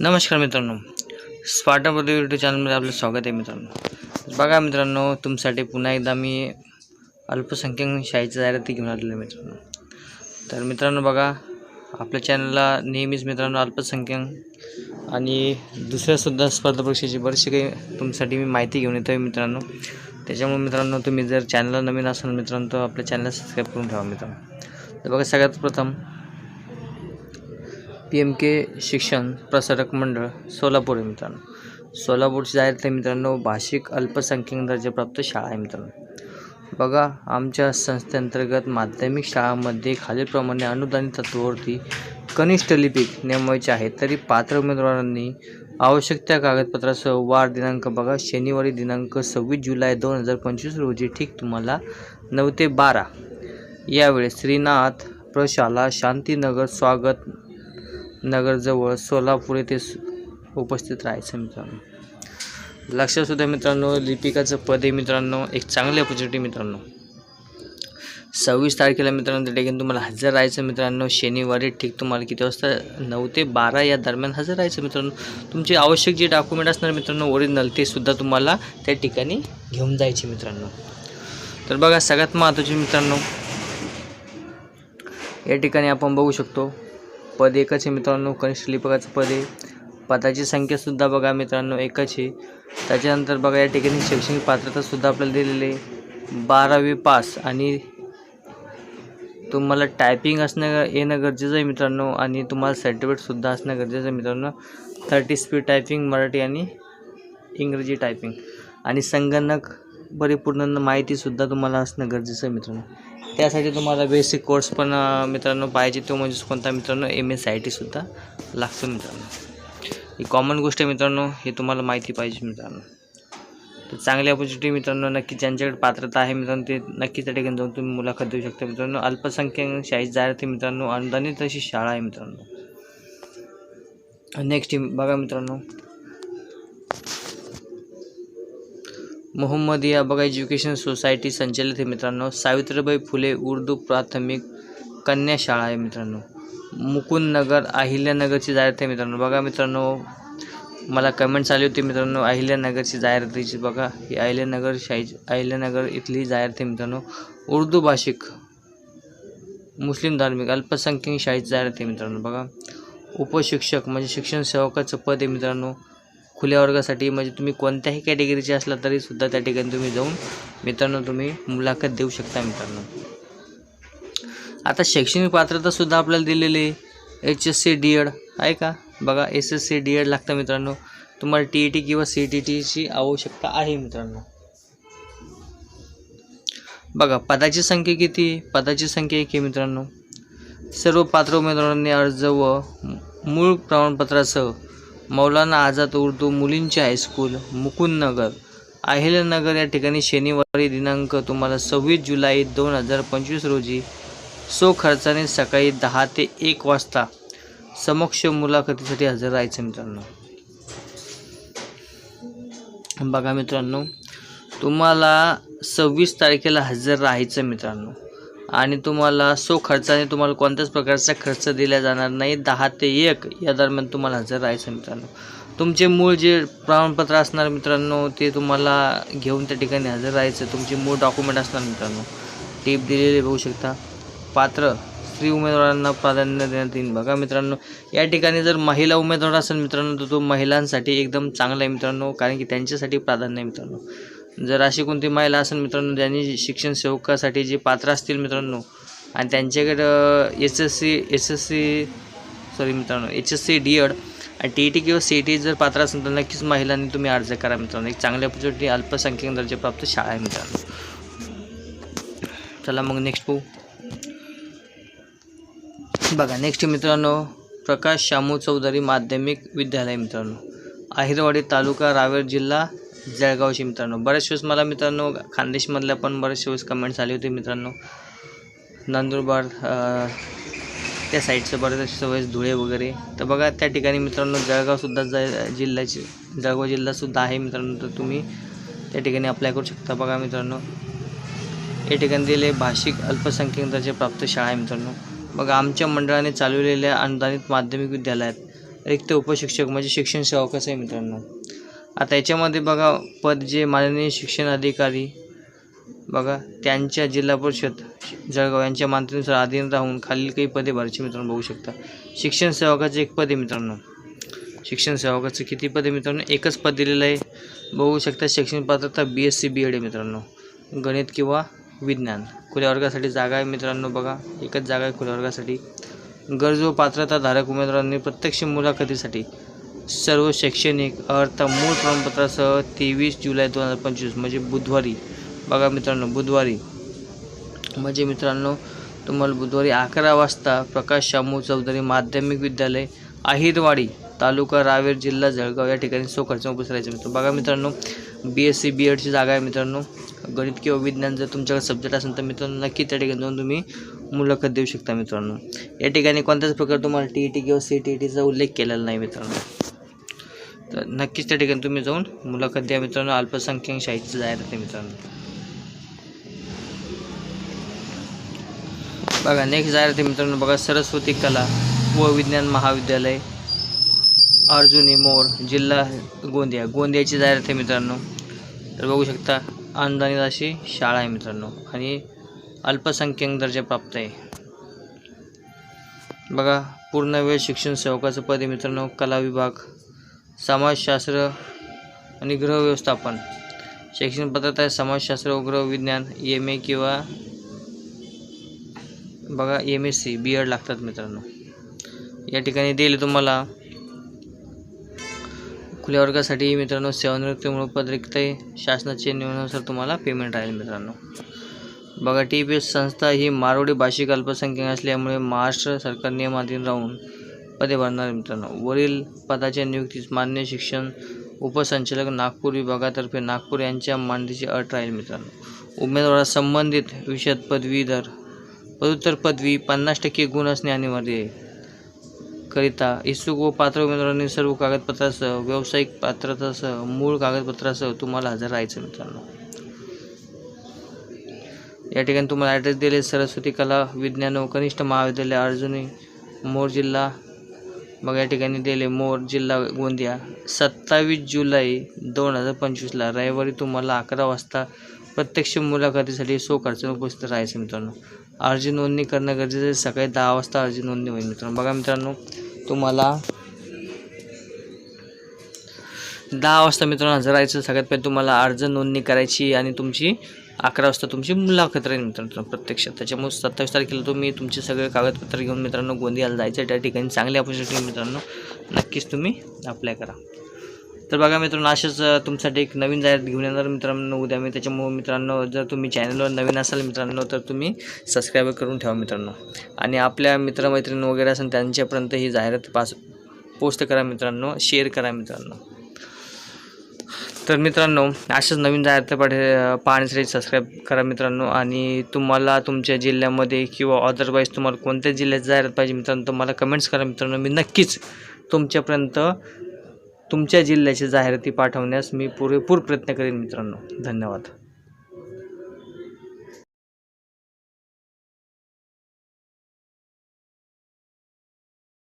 नमस्कार मित्रांनो. स्पार्टापती यूट्यूब चॅनलमध्ये आपलं स्वागत आहे मित्रांनो. बघा मित्रांनो तुमच्यासाठी पुन्हा एकदा मी अल्पसंख्याक शाळेची जाहिराती घेऊन आलेलो आहे मित्रांनो. तर मित्रांनो बघा आपल्या चॅनलला नेहमीच मित्रांनो अल्पसंख्याक आणि दुसऱ्यासुद्धा स्पर्धा परीक्षेची बरीचशी काही तुमच्यासाठी मी माहिती घेऊन येतो आहे मित्रांनो. त्याच्यामुळे मित्रांनो तुम्ही जर चॅनलला नवीन असाल मित्रांनो तर आपल्या चॅनलला सबस्क्राईब करून ठेवा मित्रांनो. तर बघा सगळ्यात प्रथम पी एम के शिक्षण प्रसारक मंडळ सोलापूर आहे मित्रांनो. सोलापूरची जाहीर आहे मित्रांनो भाषिक अल्पसंख्याक दर्जाप्राप्त शाळा आहे मित्रांनो. बघा आमच्या संस्थेअंतर्गत माध्यमिक शाळांमध्ये खालीलप्रमाणे अनुदानित तत्वावरती कनिष्ठ लिपिक नेमवायचे आहे. तरी पात्र उमेदवारांनी आवश्यक त्या कागदपत्रासह वार दिनांक बघा शनिवारी दिनांक सव्वीस जुलै दोन हजार पंचवीस रोजी ठीक तुम्हाला नऊ ते बारा. यावेळेस श्रीनाथ प्रशाला शांतीनगर स्वागत नगरजवळ सोलापूर येथे सु- उपस्थित राहायचं मित्रांनो. लक्षात सुद्धा मित्रांनो लिपिकाचं पद आहे मित्रांनो एक चांगली ऑपॉर्च्युनिटी मित्रांनो. सव्वीस तारखेला मित्रांनो त्या ठिकाणी तुम्हाला हजर राहायचं मित्रांनो. शनिवारी ठीक तुम्हाला किती वाजता? नऊ ते बारा या दरम्यान हजर राहायचं मित्रांनो. तुमचे आवश्यक जे डॉक्युमेंट असणार मित्रांनो ओरिजिनल ते सुद्धा तुम्हाला त्या ठिकाणी घेऊन जायचे मित्रांनो. तर बघा सगळ्यात महत्त्वाचे मित्रांनो या ठिकाणी आपण बघू शकतो पद एकच आहे मित्रांनो कनिष्ठ लिपकाचं पद. आहे पदाची संख्यासुद्धा बघा मित्रांनो एकच आहे. त्याच्यानंतर बघा या ठिकाणी शैक्षणिक पात्रतासुद्धा आपल्याला दिलेली आहे. बारावी पास आणि तुम्हाला टायपिंग असणं येणं गरजेचं आहे मित्रांनो आणि तुम्हाला सर्टिफिकेटसुद्धा असणं गरजेचं आहे मित्रांनो. थर्टी स्पीड टायपिंग मराठी आणि इंग्रजी टायपिंग आणि संगणक परिपूर्ण माहितीसुद्धा तुम्हाला असणं गरजेचं आहे मित्रांनो. त्यासाठी तुम्हाला बेसिक कोर्स पण मित्रांनो पाहिजे तो म्हणजेच कोणता मित्रांनो? एम एस आय टीसुद्धा लागतो मित्रांनो. ही कॉमन गोष्ट आहे मित्रांनो हे तुम्हाला माहिती पाहिजे मित्रांनो. तर चांगली ऑपॉर्च्युनिटी मित्रांनो नक्की ज्यांच्याकडे पात्रता आहे मित्रांनो ते नक्की त्या ठिकाणी जाऊन तुम्ही मुलाखत देऊ शकता मित्रांनो. अल्पसंख्याक शाळेत जाहिराती मित्रांनो अनुदानित अशी शाळा आहे मित्रांनो. नेक्स्ट बघा मित्रांनो. मोहम्मदिया बघा एज्युकेशन सोसायटी संचालित आहे मित्रांनो. सावित्रीबाई फुले उर्दू प्राथमिक कन्या शाळा आहे मित्रांनो. मुकुंदनगर अहिल्यानगरची जाहिरात आहे मित्रांनो. बघा मित्रांनो मला कमेंट्स आली होती मित्रांनो अहिल्यानगरची जाहिरातीची बघा. ही अहिल्यानगर शाही अहिल्यानगर इथली जाहिरात आहे मित्रांनो. उर्दू भाषिक मुस्लिम धार्मिक अल्पसंख्याक शाळेची जाहिरात आहे मित्रांनो. बघा उपशिक्षक म्हणजे शिक्षण सेवकाचं पद आहे मित्रांनो. खुल्या वर्गासाठी म्हणजे तुम्ही कोणत्याही कॅटेगरीचे असला तरीसुद्धा त्या ठिकाणी तुम्ही जाऊन मित्रांनो तुम्ही मुलाखत देऊ शकता मित्रांनो. आता शैक्षणिक पात्रतासुद्धा आपल्याला दिलेली आहे. H S C D Ed आहे का? बघा S S C D Ed लागतं मित्रांनो. तुम्हाला टी ई टी किंवा सी टी टीची आवश्यकता आहे मित्रांनो. बघा पदाची संख्या किती पदाची संख्या एक आहे मित्रांनो. सर्व पात्र उमेदवारांनी अर्ज व मूळ प्रमाणपत्रासह मौलाना आझाद उर्दू मुलींचे हायस्कूल मुकुंदनगर. अहिल्यानगर या ठिकाणी शनिवारी दिनांक तुम्हाला सव्वीस जुलै दोन हजार पंचवीस रोजी सो खर्चाने सकाळी दहा ते एक वाजता समक्ष मुलाखतीसाठी हजर राहायचं मित्रांनो. बघा मित्रांनो तुम्हाला सव्वीस तारखेला हजर राहायचं मित्रांनो. आणि तुम्हाला सो खर्चाने तुम्हाला कोणत्याच प्रकारचा खर्च दिला जाणार नाही. दहा ते एक या दरम्यान तुम्हाला हजर राहायचं मित्रांनो. तुमचे मूळ जे प्रमाणपत्र असणार मित्रांनो ते तुम्हाला घेऊन त्या ठिकाणी हजर राहायचं. तुमचे मूळ डॉक्युमेंट असणार मित्रांनो. टीप दिलेली बघू शकता. पात्र स्त्री उमेदवारांना प्राधान्य देण्यात येईल. बघा मित्रांनो या ठिकाणी जर महिला उमेदवार असेल मित्रांनो तर तो महिलांसाठी एकदम चांगला आहे मित्रांनो कारण की त्यांच्यासाठी प्राधान्य आहे मित्रांनो. जर अशी कोणती महिला असेल मित्रांनो ज्यांनी शिक्षण सेवकासाठी जे पात्र असतील मित्रांनो आणि त्यांच्याकडं S S C S S C sorry मित्रांनो H S C D Ed आणि टी ई टी किंवा सी ई टी जर पात्र असेल तर नक्कीच महिलांनी तुम्ही अर्ज करा मित्रांनो. एक चांगली ऑपॉर्च्युनिटी अल्पसंख्याक दर्जाप्राप्त शाळा आहे मित्रांनो. चला मग नेक्स्ट पाहू. बघा नेक्स्ट मित्रांनो प्रकाश शामू चौधरी माध्यमिक विद्यालय मित्रांनो. आहिरवाडी तालुका रावेर जिल्हा जळगावशी मित्रांनो. बऱ्याच वेळेस मला मित्रांनो खानदेशमधल्या पण बऱ्याचशे वेळेस कमेंट्स आले होते मित्रांनो. नंदुरबार त्या साईडचं बरेचसे वेळेस धुळे वगैरे. तर बघा त्या ठिकाणी मित्रांनो जळगावसुद्धा ज जिल्ह्याची जळगाव जिल्हासुद्धा आहे मित्रांनो. तर तुम्ही त्या ठिकाणी अप्लाय करू शकता बघा मित्रांनो. या ठिकाणी दिले भाषिक अल्पसंख्याक दर्जा प्राप्त शाळा आहे मित्रांनो. मग आमच्या मंडळाने चालवलेल्या अनुदानित माध्यमिक विद्यालयात रिक्त उपशिक्षक म्हणजे शिक्षण सेवकाचं आहे मित्रांनो? आता याच्यामध्ये बघा पद जे माननीय शिक्षण अधिकारी बघा त्यांच्या जिल्हा परिषद जळगाव यांच्या मान्यतेनुसार अधीन राहून खालील काही पदे भरायची मित्रांनो बघू शकता. शिक्षण सेवकाचे एक पद आहे मित्रांनो. शिक्षण सेवकाचं किती पद आहे मित्रांनो? एकच पद दिलेलं आहे. बघू शकता शैक्षणिक पात्रता B S C B Ed आहे मित्रांनो. गणित किंवा विज्ञान. खुल्या वर्गासाठी जागा आहे मित्रांनो बघा. एकच जागा आहे खुल्या वर्गासाठी. गरजू पात्रता धारक उमेदवारांनी प्रत्यक्ष मुलाखतीसाठी सर्व शैक्षणिक अर्थ मूळ प्रमाणपत्रासह तेवीस जुलै दोन हजार पंचवीस म्हणजे बुधवारी. बघा मित्रांनो बुधवारी. म्हणजे मित्रांनो तुम्हाला बुधवारी अकरा वाजता प्रकाश शामू चौधरी माध्यमिक विद्यालय आहिरवाडी तालुका रावेर जिल्हा जळगाव या ठिकाणी सो खर्च राहायचं मित्र बघा मित्रांनो बी एस सी बी एडची जागा आहे मित्रांनो. गणित किंवा विज्ञान जर तुमच्याकडे सब्जेक्ट असेल तर मित्रांनो नक्की त्या ठिकाणी जाऊन तुम्ही मुलाखत देऊ शकता मित्रांनो. या ठिकाणी कोणत्याच प्रकारे तुम्हाला टी ई टी किंवा सी टी ई टीचा उल्लेख केलेला नाही मित्रांनो. तर नक्कीच त्या ठिकाणी तुम्ही जाऊन मुलाखत द्या मित्रांनो. अल्पसंख्याक शाहीची जाहिरात आहे मित्रांनो. बघा नेक्स्ट जाहिरात आहे मित्रांनो. बघा सरस्वती कला व विज्ञान महाविद्यालय अर्जुनी मोर जिल्हा गोंदिया. गोंदियाची जाहिरात आहे मित्रांनो. तर बघू शकता अनुदानित अशी शाळा आहे मित्रांनो. आणि अल्पसंख्याक दर्जा प्राप्त आहे. बघा पूर्ण वेळ शिक्षण सेवकाचं पद आहे मित्रांनो. कला विभाग समाजशास्त्र आणि ग्रह व्यवस्थापन. शैक्षणिक पद्धत आहे समाजशास्त्र व ग्रहविज्ञान एम ए किंवा बघा M S C B Ed लागतात मित्रांनो. या ठिकाणी दिले तुम्हाला. खुल्या वर्गासाठी मित्रांनो सेवानिवृत्ती पद शासनाचे आहे नियमानुसार तुम्हाला पेमेंट राहील मित्रांनो. बघा टी पी एस संस्था ही मारवाडी भाषिक अल्पसंख्याक असल्यामुळे महाराष्ट्र सरकार नियमाधीन राहून पदे भरणार मित्रांनो. वरील पदाच्या नियुक्तीस मान्य शिक्षण उपसंचालक नागपूर विभागातर्फे नागपूर यांच्या मांडीची अट राहील मित्रांनो. उमेदवारास संबंधित विषयात पदवीधर पदोत्तर पदवी पन्नास टक्के गुण असणे अनिवार्य आहे. करिता इच्छुक व पात्र उमेदवारांनी सर्व कागदपत्रासह व्यावसायिक पात्रतासह मूळ कागदपत्रासह तुम्हाला हजर राहायचं मित्रांनो. या ठिकाणी तुम्हाला ॲड्रेस दिले सरस्वती कला विज्ञान व कनिष्ठ महाविद्यालय अर्जुनी मोर जिल्हा मग या ठिकाणी दिले मोर जिल्हा गोंदिया. सत्तावीस जुलै दोन हजार पंचवीसला रविवारी तुम्हाला अकरा वाजता प्रत्यक्ष मुलाखतीसाठी सो खर्च उपस्थित राहायचं मित्रांनो. अर्जी नोंदणी करणं गरजेचं आहे. सकाळी दहा वाजता अर्जी नोंदणी होईल मित्रांनो. बघा मित्रांनो तुम्हाला दहा वाजता मित्रांनो हजर राहायचं सगळ्यात पहिले तुम्हाला अर्ज नोंदणी करायची आणि तुमची अकरा वाजता तुमची मुलाखत राहील मित्रांनो प्रत्यक्षात त्याच्यामुळे सत्तावीस तारखेला तुम्ही तुमचे सगळे कागदपत्र घेऊन मित्रांनो गोंदियाला जायचं त्या ठिकाणी चांगली ऑपॉर्च्युनिटी मित्रांनो. नक्कीच तुम्ही अप्लाय करा. तर बघा मित्रांनो अशाच तुमच्यासाठी एक नवीन जाहिरात घेऊन येणार मित्रांनो उद्या मी त्याच्यामुळे मित्रांनो जर तुम्ही चॅनलवर नवीन असाल मित्रांनो तर तुम्ही सबस्क्राईब करून ठेवा मित्रांनो. आणि आपल्या मित्रमैत्रिणी वगैरे असेल त्यांच्यापर्यंत ही जाहिरात पास पोस्ट करा मित्रांनो शेअर करा मित्रांनो. तर मित्रांनो अशाच नवीन जाहिरात पाठ पाहण्यासाठी सबस्क्राईब करा मित्रांनो. आणि तुम्हाला तुमच्या जिल्ह्यामध्ये किंवा अदरवाईज तुम्हाला कोणत्या जिल्ह्यात जाहिरात पाहिजे मित्रांनो तुम्हाला कमेंट्स करा मित्रांनो. मी नक्कीच तुमच्यापर्यंत तुमच्या जिल्ह्याची जाहिराती पाठवण्यास मी पुरेपूर प्रयत्न करेन मित्रांनो. धन्यवाद.